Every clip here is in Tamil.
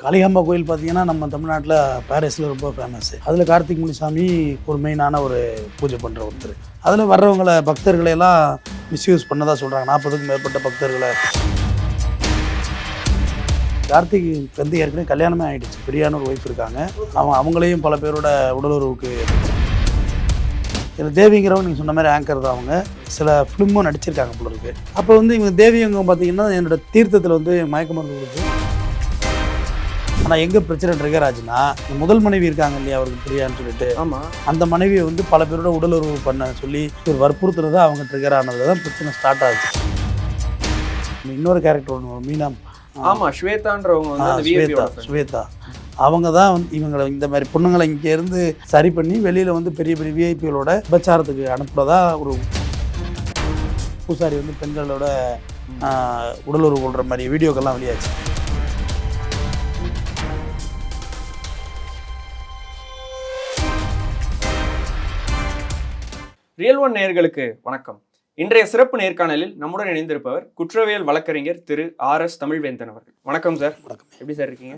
காளிகாம்பா கோயில் பார்த்தீங்கன்னா நம்ம தமிழ்நாட்டில் பாரிஸில் ரொம்ப ஃபேமஸ்ஸு அதில் கார்த்திக் முனிசாமி ஒரு மெயினான ஒரு பூஜை பண்ணுற ஒருத்தர். அதில் வர்றவங்களை பக்தர்களை எல்லாம் மிஸ்யூஸ் பண்ணதாக சொல்கிறாங்க நாற்பதுக்கும் மேற்பட்ட பக்தர்களை. கார்த்திக் வந்து ஏற்கனவே கல்யாணமே ஆகிடுச்சு பிரியான ஒரு ஒய்ஃப் இருக்காங்க. அவங்க அவங்களையும் பல பேரோட உடலுறவுக்கு இதில் தேவிங்கிறவங்க நீங்கள் சொன்ன மாதிரி ஆங்கர் தான் அவங்க. சில ஃபிலிமும் நடிச்சிருக்காங்க போல இருக்கு. அப்போ வந்து இவங்க தேவியவங்க பார்த்தீங்கன்னா என்னோட தீர்த்தத்தில் வந்து மயக்க மருந்து கொடுத்து ஆனால் எங்கே பிரச்சனை ட்ரிகர் ஆச்சுன்னா முதல் மனைவி இருக்காங்க இல்லையா அவருக்கு பிரியான்னு சொல்லிட்டு ஆமா. அந்த மனைவியை வந்து பல பேரோட உடலுறவு பண்ண சொல்லி இவர் வற்புறுத்துறது அவங்க ட்ரிகர் ஆனதுல தான் பிரச்சனை ஸ்டார்ட் ஆகுது இன்னொரு கேரக்டர் ஒன்று மீனா ஆமா ஸ்வேதான்றவங்க வந்து ஸ்வேதா ஸ்வேதா. அவங்க தான் வந்து இவங்களை இந்த மாதிரி பொண்ணுங்களை இங்கேருந்து சரி பண்ணி வெளியில் வந்து பெரிய பெரிய விஐபிகளோட விபச்சாரத்துக்கு அனுப்புறதா ஒரு பூசாரி வந்து பெண்களோட உடலுறவு கொள்கிற மாதிரி வீடியோக்கெல்லாம் வெளியாச்சு. ரியல் ஒன் நேயர்களுக்கு வணக்கம். இன்றைய சிறப்பு நேர்காணலில் நம்முடன் இணைந்திருப்பவர் குற்றவியல் வழக்கறிஞர் திரு ஆர் எஸ் தமிழ்வேந்தன் அவர்கள். வணக்கம் சார். வணக்கம். எப்படி சார் இருக்கீங்க?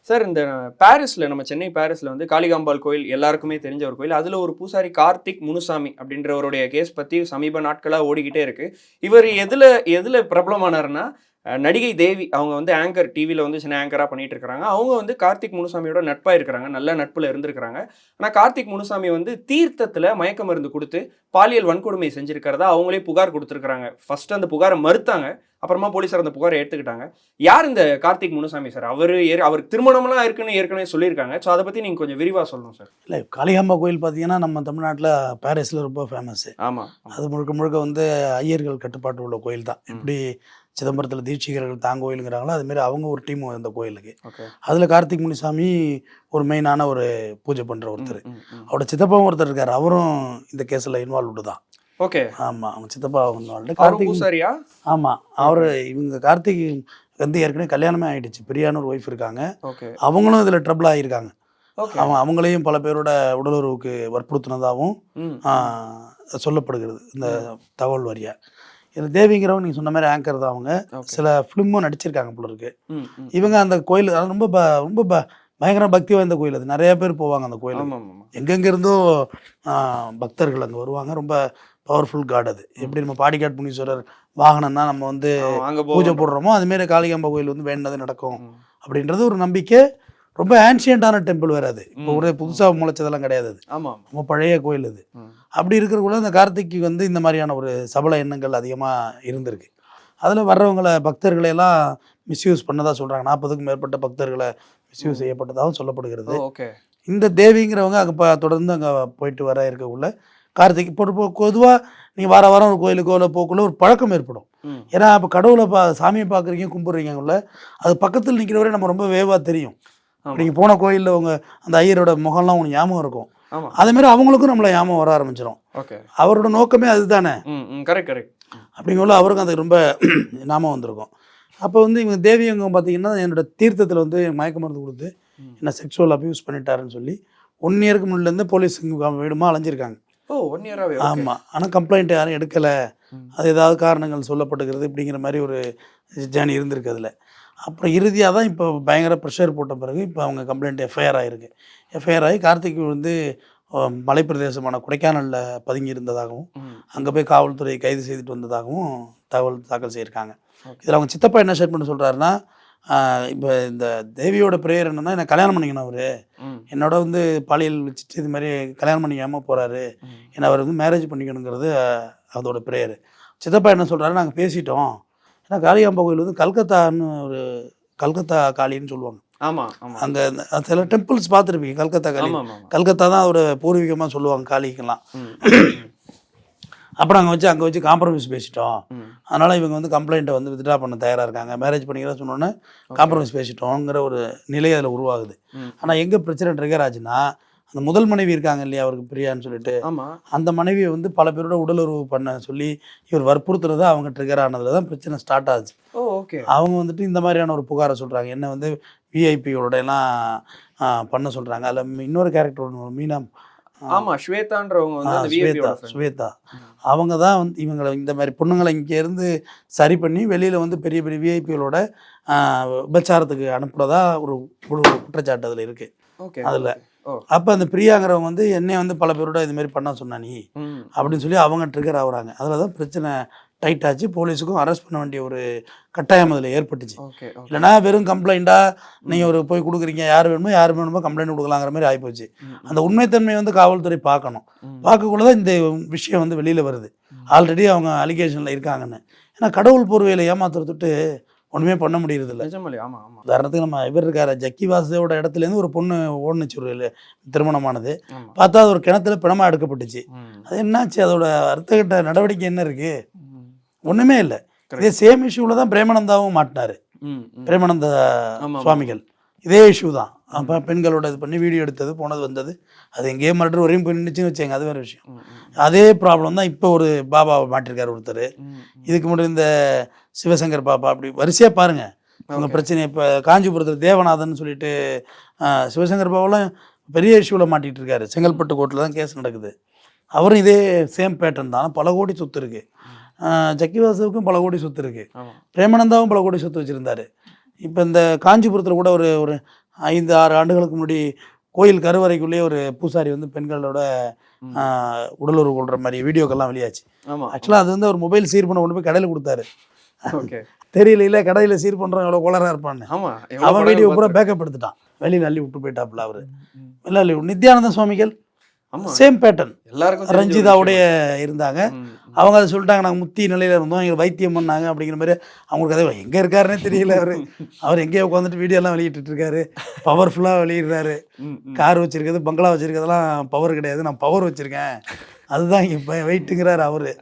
சார் இந்த பாரிஸ்ல நம்ம சென்னை பாரிஸ்ல வந்து காளிகாம்பாள் கோயில் எல்லாருக்குமே தெரிஞ்ச ஒரு கோயில். அதுல ஒரு பூசாரி கார்த்திக் முனுசாமி அப்படின்றவருடைய கேஸ் பத்தி சமீப நாட்களா ஓடிக்கிட்டே இருக்கு. இவர் எதுல எதுல பிரபலமானார்னா நடிகை தேவி அவங்க வந்து ஆங்கர் டிவியில் வந்து சின்ன ஆங்கராக பண்ணிட்டு இருக்காங்க அவங்க வந்து கார்த்திக் முனுசாமியோட நட்பாக இருக்கிறாங்க நல்ல நட்பில் இருந்திருக்கிறாங்க. ஆனால் கார்த்திக் முனுசாமி வந்து தீர்த்தத்தில் மயக்க மருந்து கொடுத்து பாலியல் வன்கொடுமை செஞ்சிருக்கிறதா அவங்களே புகார் கொடுத்துருக்காங்க ஃபர்ஸ்ட் அந்த புகாரை மறுத்தாங்க. அப்புறமா போலீசார் அந்த புகாரை எடுத்துக்கிட்டாங்க யார் இந்த கார்த்திக் முனுசாமி சார்? அவர் அவருக்கு திருமணம்லாம் இருக்குன்னு ஏற்கனவே சொல்லியிருக்காங்க. ஸோ அதை பற்றி நீங்கள் கொஞ்சம் விரிவாக சொல்லணும் சார். இல்லை காளிகாம்பா கோயில் பார்த்தீங்கன்னா நம்ம தமிழ்நாட்டில் பாரிஸில் ரொம்ப ஃபேமஸ்ஸு ஆமாம் அது முழுக்க முழுக்க வந்து ஐயர்கள் கட்டுப்பாட்டு உள்ள கோயில் தான் எப்படி சிதம்பரத்தில் தீட்சிகர்கள் தாங்கோயிலுங்கிறாங்களோ அதுமாரி அவங்க ஒரு டீம் அந்த கோயிலுக்கு. அதில் கார்த்திக் முனிசாமி ஒரு மெயினான ஒரு பூஜை பண்ணுற ஒருத்தர். அவரோட சித்தப்பாவும் ஒருத்தர் இருக்கார். அவரும் இந்த கேஸில் இன்வால்வ்டு தான். ஓகே. ஆமாம் அவங்க சித்தப்பா இன்வால்வ்டு கார்த்திக் ஆமாம் அவர் இவங்க கார்த்திக் வந்து ஏற்கனவே கல்யாணமே ஆயிடுச்சு. பிரியான ஒரு ஒய்ஃப் இருக்காங்க. அவங்களும் இதில் ட்ரபிள் ஆகியிருக்காங்க அவங்க அவங்களையும் பல பேரோட உடலுறவுக்கு வற்புறுத்தினதாகவும் சொல்லப்படுகிறது. இந்த தகவல் வரியா இதில் தேவிங்கிறவங்க நீங்கள் சொன்ன மாதிரி ஆங்கர் தான் அவங்க. சில ஃபிலிமும் நடிச்சிருக்காங்க போல இருக்கு. இவங்க அந்த கோயில் ரொம்ப ரொம்ப பயங்கர பக்தி வாய்ந்த கோயில் அது. நிறைய பேர் போவாங்க அந்த கோயில் ஆமாம் ஆமாம் எங்கெங்க இருந்தோ ஆஹ், பக்தர்கள் அங்கே வருவாங்க. ரொம்ப பவர்ஃபுல் காட் அது. எப்படி நம்ம பாடிகாட் புனீஸ்வரர் வாகனம்னா நம்ம வந்து பூஜை போடுறோமோ அதுமாரி காளிகாம்பா கோயில் வந்து வேண்டது நடக்கும். அப்படின்றது ஒரு நம்பிக்கை. ரொம்ப ஆன்ஷியண்டான டெம்பிள் வேறு அது. இப்போ ஒரு புதுசாக முளைச்சதெல்லாம் கிடையாது அது. ரொம்ப பழைய கோயில் அது. அப்படி இருக்கிறக்குள்ள இந்த கார்த்திக்கு வந்து இந்த மாதிரியான ஒரு சபல எண்ணங்கள் அதிகமாக இருந்திருக்கு. அதில் வர்றவங்கள பக்தர்களை எல்லாம் மிஸ்யூஸ் பண்ணதா சொல்கிறாங்க நாற்பதுக்கும் மேற்பட்ட பக்தர்களை மிஸ்யூஸ் செய்யப்பட்டதாகவும் சொல்லப்படுகிறது. ஓகே இந்த தேவிங்கிறவங்க அங்கே ப தொடர்ந்து அங்கே போயிட்டு வர இருக்கக்குள்ள கார்த்திக் இப்போ பொதுவாக நீங்கள் வார வாரம் ஒரு கோயிலுக்கோ இல்லை போக்குள்ள ஒரு பழக்கம் ஏற்படும். ஏன்னா இப்போ கடவுளை பா சாமியை பார்க்குறீங்க கும்பிட்றீங்கல்ல அது பக்கத்தில் நிற்கிற வரை நம்ம ரொம்ப வேவாக தெரியும். நீங்கள் போன கோயிலில் உங்க அந்த ஐயரோட முகம்லாம் உங்களுக்கு ஞாபகம் இருக்கும். அதேமாரி அவங்களுக்கும் நம்மளை ஞாபகம் வர ஆரம்பிச்சிடும் அவரோட நோக்கமே அதுதானே? கரெக்ட் கரெக்ட் அவருக்கும் அது ரொம்ப ஞாபகம் வந்திருக்கும். அப்போ வந்து இவங்க தேவியவங்க பார்த்தீங்கன்னா என்னோட தீர்த்தத்தில் வந்து மயக்க மருந்து கொடுத்து. என்ன செக்ஷுவல் அபியூஸ் பண்ணிட்டாருன்னு சொல்லி ஒன் இயருக்கு முன்னிலேருந்து போலீஸ் வீடுமா அலைஞ்சிருக்காங்க. ஓ ஒன் இயராகவே ஆமாம் ஆனால் கம்ப்ளைண்ட் யாரும் எடுக்கலை. அது ஏதாவது காரணங்கள் சொல்லப்பட்டுக்கிறது இப்படிங்கிற மாதிரி ஒரு ஜேர்னி இருந்திருக்கு அதில். அப்புறம் இறுதியாக தான் இப்போ பயங்கர ப்ரெஷர் போட்ட பிறகு இப்போ அவங்க கம்ப்ளைண்ட் எஃப்ஐஆர் ஆகிருக்கு எஃப்ஐஆர் ஆகி கார்த்திக் வந்து மலைப்பிரதேசமான கொடைக்கானலில் பதுங்கி இருந்ததாகவும் அங்கே போய் காவல்துறை கைது செய்துட்டு வந்ததாகவும் தகவல் தாக்கல் செய்திருக்காங்க. இதில் அவங்க சித்தப்பா என்ன ஸ்டேட்மெண்ட் சொல்கிறாருன்னா இப்போ இந்த தேவியோட ப்ரேயர் என்னன்னா என்ன கல்யாணம் பண்ணிக்கணும் அவர். என்னோட வந்து பாலியல் வச்சுட்டு இது மாதிரி கல்யாணம் பண்ணிக்காமல் போகிறாரு ஏன்னா அவர் வந்து மேரேஜ் பண்ணிக்கணுங்கிறது அதோட ப்ரேயர் சித்தப்பா என்ன சொல்கிறாரு நாங்கள் பேசிட்டோம். ஏன்னா காளிகாம்பா கோயில் வந்து கல்கத்தான்னு ஒரு கல்கத்தா காளின்னு சொல்லுவாங்க. ஆமா ஆமா. அங்கே சில டெம்பிள்ஸ் பார்த்துருப்பீங்க கல்கத்தா காளி. கல்கத்தா தான் அதோட பூர்வீகமாக சொல்லுவாங்க காளிக்கெல்லாம். அப்புறம் அங்கே வச்சு அங்கே வச்சு காம்ப்ரமைஸ் பேசிட்டோம். அதனால் இவங்க வந்து கம்ப்ளைண்ட்டை வந்து வித்ட்ரா பண்ண தயாராக இருக்காங்க. மேரேஜ் பண்ணிக்கிறா சொன்னோன்னே காம்ப்ரமைஸ் பேசிட்டோங்கிற ஒரு நிலை அதில் உருவாகுது. ஆனால் எங்கே பிரச்சனை ட்ரிகர் ஆச்சுன்னா அந்த முதல் மனைவி இருக்காங்க இல்லையா அவருக்கு பிரியான்னு சொல்லிட்டு அந்த மனைவியை வந்து பல பேரோட உடலுறவு பண்ண சொல்லி இவர் வற்புறுத்துறது அவங்க ட்ரிகர் ஆனதுல தான் பிரச்சனை ஸ்டார்ட் ஆச்சு. ஓகே அவங்க வந்துட்டு இந்த மாதிரியான ஒரு புகாரை சொல்கிறாங்க என்ன வந்து விஐபியோட எல்லாம் பண்ண சொல்கிறாங்க அதில் இன்னொரு கேரக்டர் ஒன்று மீனா ஆமா ஸ்வேதான்றவங்க வந்து ஸ்வேதா ஸ்வேதா. அவங்க தான் வந்து இவங்களை இந்த மாதிரி பொண்ணுங்களை இங்கேருந்து சரி பண்ணி வெளியில் வந்து பெரிய பெரிய விஐபிகளோட விபச்சாரத்துக்கு அனுப்புறதா ஒரு குற்றச்சாட்டு அதில் இருக்குது ஓகே அதுல. அப்போ அந்த பிரியாங்கிறவங்க வந்து என்னைய வந்து பல பேரோட இது மாதிரி பண்ண சொன்னா நீ? அப்படின்னு சொல்லி அவங்க ட்ரிகர் ஆகுறாங்க. அதில் தான் பிரச்சனை டைட் ஆச்சு. போலீஸுக்கும் அரெஸ்ட் பண்ண வேண்டிய ஒரு கட்டாயம் அதில் ஏற்பட்டுச்சு. இல்லைனா வெறும் கம்ப்ளைண்ட்டாக நீங்கள் ஒரு போய் கொடுக்குறீங்க. யார் வேணுமோ யார் வேணுமோ கம்ப்ளைண்ட் கொடுக்கலாங்கிற மாதிரி ஆகிப்போச்சு அந்த உண்மைத்தன்மையை வந்து காவல்துறை பார்க்கணும். பார்க்கக்குள்ள தான் இந்த விஷயம் வந்து வெளியில் வருது. ஆல்ரெடி அவங்க அலிகேஷனில் இருக்காங்கன்னு. ஏன்னா கடவுள் போர்வையில் ஏமாத்துறதுட்டு ஒன்றுமே பண்ண ஆமா ஆமா. உதாரணத்துக்கு நம்ம இவர் இருக்காரு ஜக்கி வாசுதேவோட இடத்துலேருந்து ஒரு பொண்ணு ஓடுனுச்சு ஒரு இல்ல- திருமணமானது. பார்த்தா அது ஒரு கிணத்துல பிணமா எடுக்கப்பட்டுச்சு. அது என்னாச்சு? அதோட அர்த்தகட்ட நடவடிக்கை என்ன இருக்கு? ம். ஒன்றுமே இல்லை. இதே சேம் இஷ்யூவில் தான் பிரேமானந்தாவும் மாட்டினாரு. ஆமா. சுவாமிகள். இதே இஷ்யூ தான். அப்போ பெண்களோட இது பண்ணி வீடியோ எடுத்தது போனது வந்தது. அது எங்கேயே மறுபடியும் வரையும் போய் நின்றுச்சுன்னு வச்சுங்க அது வேறு விஷயம். அதே ப்ராப்ளம் தான் இப்போ ஒரு பாபாவை மாட்டிருக்காரு ஒருத்தர். இதுக்கு முன்னாடி இந்த சிவசங்கர் பாப்பா அப்படி வரிசையாக பாருங்க. அவங்க. பிரச்சனை இப்போ காஞ்சிபுரத்தில் தேவநாதன் சொல்லிட்டு சிவசங்கர் பாபாவெல்லாம் பெரிய இஷ்யூவில் மாட்டிகிட்டு இருக்காரு. செங்கல்பட்டு கோர்ட்டில் தான் கேஸ் நடக்குது. அவரும் இதே சேம் பேட்டர்ன் தான். பல கோடி சொத்து இருக்கு. ஆஹ், ஜக்கி வாசுவுக்கும் பல கோடி சொத்து இருக்கு. பிரேமானந்தாவும் பல கோடி சொத்து வச்சுருந்தாரு. இப்போ இந்த காஞ்சிபுரத்தில் கூட ஒரு ஒரு ஐந்து ஆறு ஆண்டுகளுக்கு முன்னாடி கோயில் கருவறைக்குள்ளேயே ஒரு பூசாரி வந்து பெண்களோட உடலுறவு கொள்கிற மாதிரி வீடியோக்கெல்லாம் வெளியாச்சு. ஆக்சுவலாக அது வந்து ஒரு மொபைல் சீர் பண்ண கொண்டு போய் கடையில் கொடுத்தாரு. தெரியல இல்லை கடையில் சீர் பண்ணுறவன் எவ்வளோ கோளராக இருப்பான்னு. அவன் வீடியோ பூரா பேக்கப் எடுத்துட்டான். வெளியில் அள்ளி விட்டு போயிட்டாப்புல அவரு. இல்லை நித்யானந்த சுவாமிகள் சேம் பேட்டர்ன் எல்லாருக்கும் ரஞ்சிதாவுடைய இருந்தாங்க. அவங்க அதை சொல்லிட்டாங்க நாங்கள் முத்தி நிலையில் இருந்தோம் எங்களுக்கு வைத்தியம் பண்ணாங்க அப்படிங்கிற மாதிரி அவங்களுக்கு அதை எங்கே இருக்காருன்னே தெரியல அவர். அவர் எங்கேயோ உட்காந்துட்டு வீடியோலாம் வெளியிட்டு இருக்காரு. பவர்ஃபுல்லாக வெளியிடுறாரு. கார் வச்சிருக்கிறது பங்களா வச்சிருக்கிறதெல்லாம் பவர் கிடையாது. நான் பவர் வச்சிருக்கேன். அதுதான் இப்போ வெயிட்டுங்கிறாரு அவரு.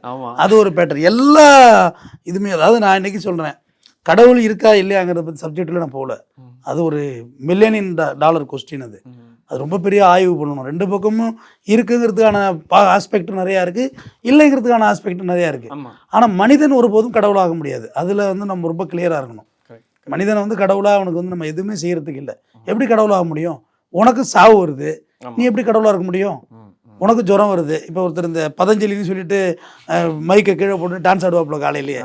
அது ஒரு பேட்டர் எல்லா இதுவுமே அதாவது நான் இன்னைக்கு சொல்கிறேன் கடவுள் இருக்கா இல்லையாங்கிறத பற்றி சப்ஜெக்டில் நான் போகல. அது ஒரு மில்லியனின் டாலர் கொஸ்டின் அது. அது ரொம்ப பெரிய ஆய்வு பண்ணணும். ரெண்டு பக்கமும் இருக்குங்கிறதுக்கான ஆஸ்பெக்ட் நிறையா இருக்குது இல்லைங்கிறதுக்கான ஆஸ்பெக்ட் நிறையா இருக்குது ஆனால் மனிதன் ஒருபோதும் கடவுளாக முடியாது. அதில் வந்து நம்ம ரொம்ப கிளியராக இருக்கணும். மனிதனை வந்து கடவுளாக அவனுக்கு வந்து நம்ம எதுவுமே செய்யறதுக்கு இல்லை. எப்படி கடவுளாக முடியும்? உனக்கு சாவு வருது. நீ எப்படி கடவுளாக இருக்க முடியும். உனக்கு ஜுரம் வருது. இப்போ ஒருத்தர் இந்த பதஞ்சலின்னு சொல்லிட்டு மைக்கை கீழே போட்டு டான்ஸ் ஆடுவாப்புல காலையிலேயே.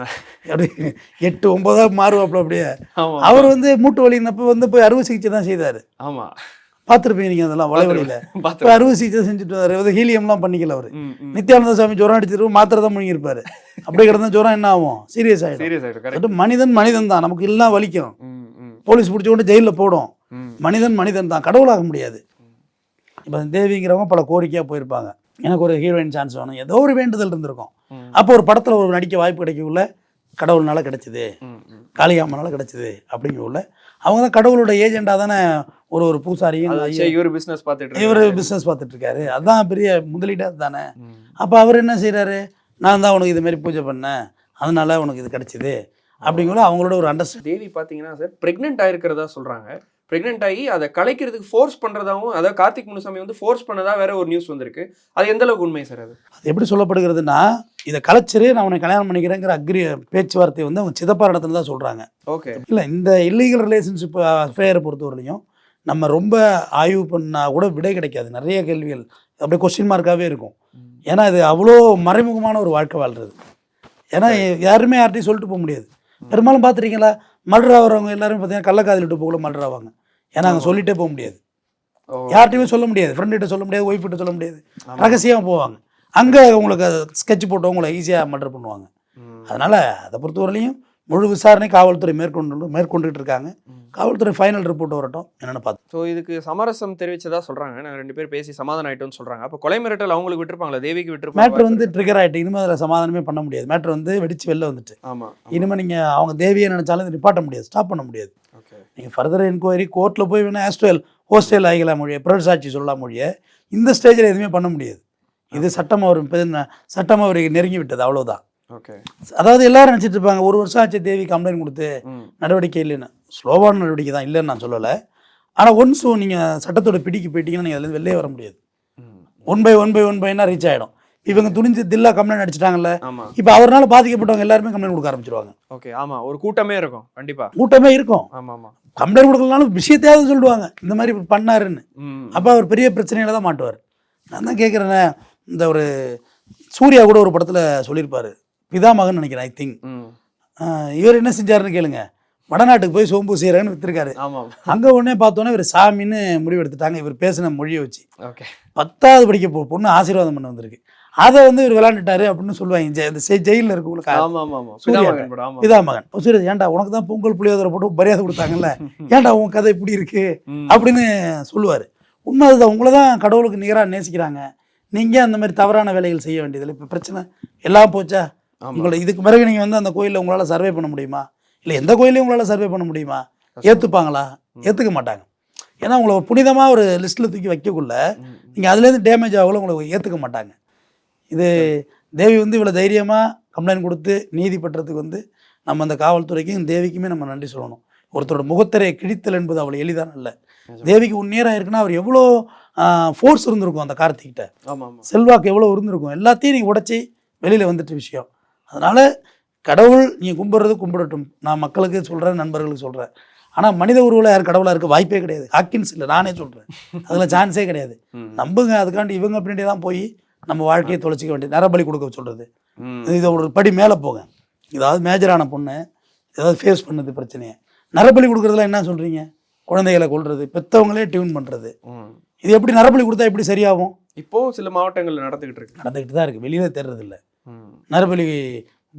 அப்படி எட்டு ஒன்பதா மாறுவாப்புல அப்படியே. அவர் வந்து மூட்டு வலினப்ப வந்து போய் அறுவை சிகிச்சை தான் செய்தார். ஆமா. பார்த்துருப்பீங்க நீங்கள் அதெல்லாம் வலைவலியில் இப்போ அறுவை சிகிச்சை செஞ்சுட்டு வர்றாரு. வந்து ஹீலியம்லாம் பண்ணிக்கல அவர். நித்யானந்த சாமி ஜுரம் அடிச்சிருவு மாத்திரை தான் முழுங்கியிருப்பாரு. அப்படியே கிடந்தா ஜுரம் என்ன ஆகும்? சீரியஸ் ஆகிடும் மனிதன் மனிதன் தான். நமக்கு எல்லாம் வலிக்கும். போலீஸ் பிடிச்ச கொண்டு ஜெயிலில் போடும். மனிதன் மனிதன் தான். கடவுளாக முடியாது. இப்போ தேவிங்கிறவங்க பல கோரிக்கையாக போயிருப்பாங்க. எனக்கு ஒரு ஹீரோயின் சான்ஸ் வேணும். ஏதோ ஒரு வேண்டுதல் இருந்திருக்கும். அப்போ ஒரு படத்தில் ஒரு நடிக்க வாய்ப்பு கிடைக்கக்குள்ள கடவுள்னால கிடைச்சிது. காளிகாமனால கிடைச்சிது அப்படிங்கக்குள்ள அவங்க தான் கடவுளோட ஏஜெண்டாக தானே ஒரு ஒரு பூசாரியும் இவரு பிசினஸ் பாத்துட்டு இவர். பிஸ்னஸ் பார்த்துட்டு இருக்காரு. அதான் பெரிய முதலீடாக தானே. அப்போ அவர் என்ன செய்கிறாரு நான் தான் உனக்கு இது மாதிரி பூஜை பண்ணேன். அதனால உனக்கு இது கிடைச்சிது. அப்படிங்கிற அவங்களோட ஒரு அண்டர்ஸ்டாண்ட் தேவி பாத்தீங்கன்னா சார் பிரெக்னென்ட் ஆயிருக்கிறதா சொல்றாங்க. பிரெக்னென்ட் ஆகி அதை கலைக்கிறதுக்கு ஃபோர்ஸ் பண்றதாவும் அதாவது கார்த்திக் முனுசாமி வந்து ஃபோர்ஸ் பண்ணதா வேற ஒரு நியூஸ் வந்திருக்கு. அது எந்த அளவுக்கு உண்மை சார் அது? அது எப்படி சொல்லப்படுகிறதுனா இதை கலைச்சிரு நான் உன்னை கல்யாணம் பண்ணிக்கிறேங்கிற அக்ரி பேச்சுவார்த்தை வந்து அவங்க சிதப்பார் இடத்துல தான் சொல்கிறாங்க ஓகே இல்லை இந்த இல்லீகல் ரிலேஷன்ஷிப் அஃபேரை பொறுத்தவரையிலையும் நம்ம ரொம்ப ஆய்வு பண்ணால் கூட விடை கிடைக்காது. நிறைய கேள்விகள் அப்படியே கொஸ்டின் மார்க்காகவே இருக்கும். ஏன்னா இது அவ்வளோ மறைமுகமான ஒரு வாழ்க்கை வாழ்றது. ஏன்னா யாருமே யார்ட்டையும் சொல்லிட்டு போக முடியாது. பெரும்பாலும் பார்த்துருக்கீங்களா? மர்டர் ஆகிறவங்க எல்லாரும் பார்த்தீங்கன்னா கள்ளக்காதல் விட்டு போகல மர்டர் ஆவாங்க. ஏன்னா அங்கே சொல்லிட்டே போக முடியாது. ஓ. யார்ட்டையுமே சொல்ல முடியாது. ஃப்ரெண்ட் கிட்ட சொல்ல முடியாது ஒய்ஃப் கிட்ட சொல்ல முடியாது. ரகசியமாக போவாங்க. அங்கே உங்களுக்கு ஸ்கெட்ச் போட்டு உங்களை ஈஸியாக மர்டர் பண்ணுவாங்க. அதனால் அதை பொறுத்தவரையிலையும் முழு விசாரணை காவல்துறை மேற்கொண்டு மேற்கொண்டுட்டு இருக்காங்க. காவல்துறை ஃபைனல் ரிப்போர்ட் வரட்டும் என்னென்னு பார்த்து ஸோ இதுக்கு சமரசம் தெரிவிச்சதா சொல்றாங்க. நாங்கள் ரெண்டு பேர் பேசி சமாதானம் ஆயிட்டோம்னு சொல்றாங்க. அப்போ கொலை மிரட்டல் அவங்களுக்கு விட்டுருப்பாங்களா? தேவிக்கு விட்டுருப்பாங்க மேட்ரு வந்து ட்ரிகர் ஆகிட்டு இனிமேல் அதில் சமாதானமே பண்ண முடியாது. மேட்ரு வந்து வெடிச்சு வெளில வந்துட்டு. ஆமா இனிமேல் நீங்கள் அவங்க தேவியை நினச்சாலும் இது நிப்பாட்ட முடியாது. ஸ்டாப் பண்ண முடியாது. நீங்கள் ஃபர்தர் என்கொயரி கோர்ட்டில் போய் வேணால் ஹாஸ்டல் ஹோஸ்டல் ஆகிக்கலாம் மொழிய பிறர் சாட்சி சொல்லலாம் மொழிய இந்த ஸ்டேஜில் எதுவுமே பண்ண முடியாது. இது சட்டம் அவர் சட்டம் அவருக்கு நெருங்கி விட்டது அவ்வளோதான் ஓகே அதாவது எல்லாரும் நினச்சிட்டு இருப்பாங்க ஒரு வருஷம் ஆச்சு தேவி கம்ப்ளைண்ட் கொடுத்து நடவடிக்கை இல்லைன்னு. ஸ்லோவான நடவடிக்கை தான் இல்லைன்னு நான் சொல்லலை. ஆனால் ஒன்ஸ் நீங்கள் சட்டத்தோட பிடிக்கு போயிட்டீங்கன்னா நீங்கள் அதுலேருந்து வெளியே வர முடியாது. One by one by one பைனா reach ஆகிடும் இவங்க துணிஞ்சு தில்லா கம்ப்ளைண்ட் அடிச்சிட்டாங்கல்ல இப்போ அவரால் பாதிக்கப்பட்டவங்க எல்லாருமே கம்ப்ளைண்ட் கொடுக்க ஆரம்பிச்சிருவாங்க. ஓகே ஆமா ஒரு கூட்டமே இருக்கும் கண்டிப்பா. கூட்டமே இருக்கும். ஆமா ஆமா. கம்ப்ளைண்ட் கொடுக்கலனாலும் விஷயத்தையாவது சொல்லுவாங்க இந்த மாதிரி பண்ணாருன்னு. அப்போ அவர் பெரிய பிரச்சனையில தான் மாட்டுவார். நான் தான் கேட்குறேனே இந்த ஒரு சூர்யா கூட ஒரு படத்தில் சொல்லியிருப்பாரு பிதாமகன் நினைக்கிறேன் ஐ திங்க் இவர் என்ன செஞ்சாருன்னு கேளுங்க. வடநாட்டுக்கு போய் சோம்பு செய்கிறேன்னு விற்றுருக்காரு அங்கே உடனே பார்த்தோன்னே இவர் சாமின்னு முடிவு எடுத்துட்டாங்க இவர் பேசின மொழியை வச்சு. ஓகே. பத்தாவது படிக்க போ பொண்ணு ஆசீர்வாதம் பண்ண வந்திருக்கு. அதை வந்து இவர் விளாண்டுட்டாரு அப்படின்னு சொல்லுவாங்க. இந்த ஜெயில்ல இருக்கவங்களுக்கு சூர்யா பிதா மகன் ஓ, சரி ஏன்டா உனக்கு தான் பொங்கல் புளியோதரை போட்டு மரியாதை கொடுத்தாங்கல்ல? ஏன்டா உன் கதை இப்படி இருக்கு. அப்படின்னு சொல்லுவார். உண்மை அதுதான் உங்களை தான் கடவுளுக்கு நிகராக நேசிக்கிறாங்க. நீங்கள் அந்த மாதிரி தவறான வேலைகள் செய்ய வேண்டியதில்லை? இப்போ பிரச்சனை எல்லாம் போச்சா. உங்களை இதுக்கு பிறகு நீங்கள் வந்து அந்த கோயிலில் உங்களால் சர்வே பண்ண முடியுமா? இல்லை எந்த கோயிலையும் உங்களால் சர்வே பண்ண முடியுமா? ஏற்றுப்பாங்களா ஏற்றுக்க மாட்டாங்க. ஏன்னா உங்களை புனிதமாக ஒரு லிஸ்ட்டில் தூக்கி வைக்கக்குள்ள. நீங்கள் அதுலேருந்து டேமேஜ் ஆகல உங்களை ஏற்றுக்க மாட்டாங்க. இது தேவி வந்து இவ்வளோ தைரியமாக கம்ப்ளைண்ட் கொடுத்து நீதி பெற்றதுக்கு வந்து நம்ம அந்த காவல்துறைக்கும் தேவிக்குமே நம்ம நன்றி சொல்லணும். ஒருத்தரோட முகத்திரையை கிழித்தல் என்பது அவ்வளோ எளிதான இல்லை தேவிக்கு ஒன் இயர் ஆயிருக்குன்னா அவர் எவ்வளோ ஃபோர்ஸ் இருந்திருக்கும் அந்த கார்த்திகிட்ட. செல்வாக்கு எவ்வளோ இருந்திருக்கும். எல்லாத்தையும் நீங்கள் உடைச்சி வெளியில் வந்துட்ட விஷயம். அதனால் கடவுள் நீங்கள் கும்பிட்றது கும்பிடட்டும். நான் மக்களுக்கு சொல்கிறேன் நண்பர்களுக்கு சொல்கிறேன் ஆனால் மனித உருவில் யார் கடவுளாக இருக்க வாய்ப்பே கிடையாது. ஹாக்கின்ஸ் இல்லை நானே சொல்கிறேன் அதில் சான்ஸே கிடையாது. நம்புங்க அதுக்காண்டி இவங்க பின்னாடி தான் போய் நம்ம வாழ்க்கையை தொலைச்சிக்க வேண்டியது. நரபலி கொடுக்க சொல்கிறது. இதை ஒரு படி மேலே போங்க. ஏதாவது மேஜரான பொண்ணு ஏதாவது ஃபேஸ் பண்ணுது பிரச்சனையை. நரபலி கொடுக்குறதுல என்ன சொல்கிறீங்க குழந்தைகளை கொல்றது பெற்றவங்களே டியூன் பண்ணுறது. இது எப்படி நரபலி கொடுத்தா எப்படி சரியாகும்? இப்போ சில மாவட்டங்கள்ல நடந்துகிட்டு இருக்கு. நடந்துக்கிட்டு தான் இருக்குது வெளியில் தேர்றதில்ல ம். நரபலி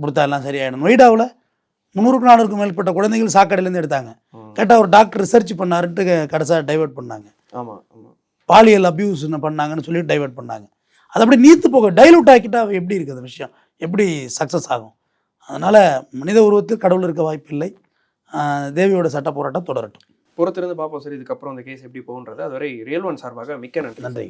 கொடுத்தா எல்லாம் சரியாயிடும். நொய்டாவில் முந்நூறுக்கு நானூறுக்கும் மேற்பட்ட குழந்தைகள் சாக்கடையிலேருந்து எடுத்தாங்க. கேட்டால் ஒரு டாக்டர் ரிசர்ச் பண்ணாருன்ட்டு கடைசியாக டைவர்ட் பண்ணாங்க. ஆமா ஆமா. பாலியல் அபியூஸ் பண்ணாங்கன்னு சொல்லி டைவர்ட் பண்ணாங்க. அது அப்படி நீத்து போக டைலூட் ஆக்கிட்டா எப்படி இருக்குது அந்த விஷயம்? எப்படி சக்ஸஸ் ஆகும்? அதனால் மனித உருவத்தில் கடவுள் இருக்க வாய்ப்பில்லை தேவியோட சட்ட போராட்டம் தொடரட்டும். பொறுத்திருந்து பார்ப்போம் சார் இதுக்கப்புறம் அந்த கேஸ் எப்படி போகுன்றது அதுவரை ரியல் ஒன் சார்பாக மிக்க நன்றி. நன்றி